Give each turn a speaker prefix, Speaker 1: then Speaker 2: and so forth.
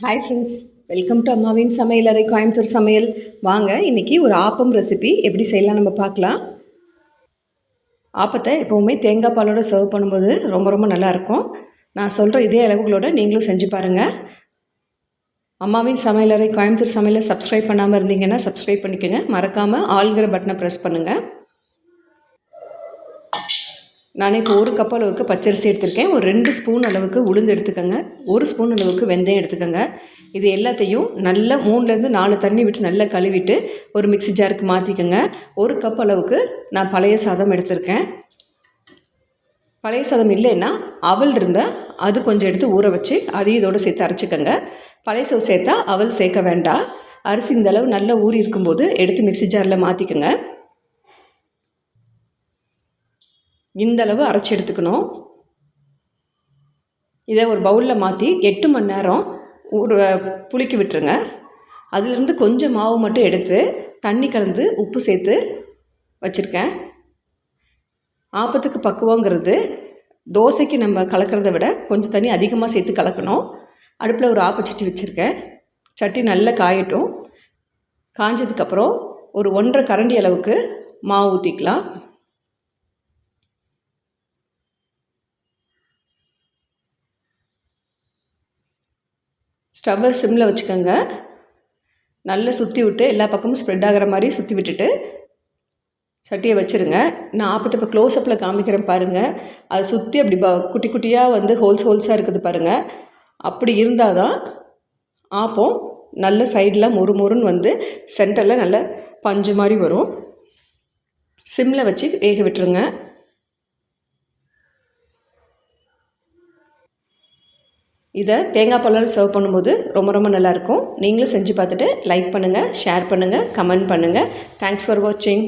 Speaker 1: Hi friends welcome to அம்மாவின் சமையலறை கோயம்புத்தூர் சமையல். வாங்க இன்றைக்கி ஒரு ஆப்பம் ரெசிபி எப்படி செய்யலாம் நம்ம பார்க்கலாம். ஆப்பத்தை எப்போவுமே தேங்காய் பாலோட சர்வ் பண்ணும்போது ரொம்ப ரொம்ப நல்லாயிருக்கும் நான் சொல்கிற இதே அளவுகளோட நீங்களும் செஞ்சு பாருங்கள் அம்மாவின் சமையலறை கோயம்புத்தூர் சமையலை சப்ஸ்கிரைப் பண்ணாமல் இருந்தீங்கன்னா சப்ஸ்கிரைப் பண்ணிக்கோங்க. மறக்காமல் ஆளுங்கிற பட்டனை ப்ரெஸ் பண்ணுங்கள் நான் இப்போ ஒரு கப் அளவுக்கு பச்சரிசி எடுத்திருக்கேன். ஒரு ரெண்டு ஸ்பூன் அளவுக்கு உளுந்து எடுத்துக்கோங்க. ஒரு ஸ்பூன் அளவுக்கு வெந்தயம் எடுத்துக்கோங்க. இது எல்லாத்தையும் நல்லா மூணுலேருந்து நாலு தண்ணி விட்டு நல்லா கழுவிட்டு ஒரு மிக்ஸி ஜாருக்கு மாற்றிக்கோங்க ஒரு கப் அளவுக்கு நான் பழைய சாதம் எடுத்திருக்கேன். பழைய சாதம் இல்லைன்னா அவல் இருந்தால் அது கொஞ்சம் எடுத்து ஊற வச்சு அதையும் இதோடு சேர்த்து அரைச்சிக்கோங்க. பழைய சவு சேர்த்தா அவல் சேர்க்க வேண்டாம். அரிசி இந்த அளவு நல்லா ஊறி இருக்கும்போது எடுத்து மிக்ஸி ஜாரில் மாற்றிக்கோங்க இந்தளவு அரைச்சி எடுத்துக்கணும். இதை ஒரு பவுலில் மாற்றி எட்டு மணி நேரம் ஒரு புளிக்கி விட்டுருங்க. அதிலிருந்து கொஞ்சம் மாவு மட்டும் எடுத்து தண்ணி கலந்து உப்பு சேர்த்து வச்சுருக்கேன். ஆப்பத்துக்கு பக்குவங்கிறது தோசைக்கு நம்ம கலக்கிறத விட கொஞ்சம் தண்ணி அதிகமாக சேர்த்து கலக்கணும். அடுப்பில் ஒரு ஆப்பச்சட்டி வச்சுருக்கேன். சட்டி நல்லா காயட்டும். காஞ்சதுக்கப்புறம் ஒரு ஒன்றரை கரண்டி அளவுக்கு மாவு ஊற்றிக்கலாம் ஸ்டவ்வை சிம்மில் வச்சுக்கோங்க. நல்லா சுற்றி விட்டு எல்லா பக்கமும் ஸ்ப்ரெட் ஆகிற மாதிரி சுற்றி விட்டுட்டு சட்டியை வச்சுருங்க. நான் ஆப்பத்தை இப்போ க்ளோஸ்அப்பில் காமிக்கிறேன் பாருங்கள் அதை சுற்றி அப்படி ப குட்டி குட்டியாக வந்து ஹோல்ஸ் ஹோல்ஸாக இருக்குது பாருங்கள் அப்படி இருந்தால் தான் ஆப்பம் நல்ல சைடில் மொறு மொறுன்னு வந்து சென்டரில் நல்ல பஞ்சு மாதிரி வரும். சிம்மில் வச்சு வேக விட்டுருங்க. இதை தேங்காய் பாலால் சர்வ் பண்ணும்போது ரொம்ப ரொம்ப நல்லாயிருக்கும். நீங்களும் செஞ்சு பார்த்துட்டு லைக் பண்ணுங்கள் ஷேர் பண்ணுங்கள் கமெண்ட் பண்ணுங்கள் தேங்க்ஸ் ஃபார் வாட்சிங்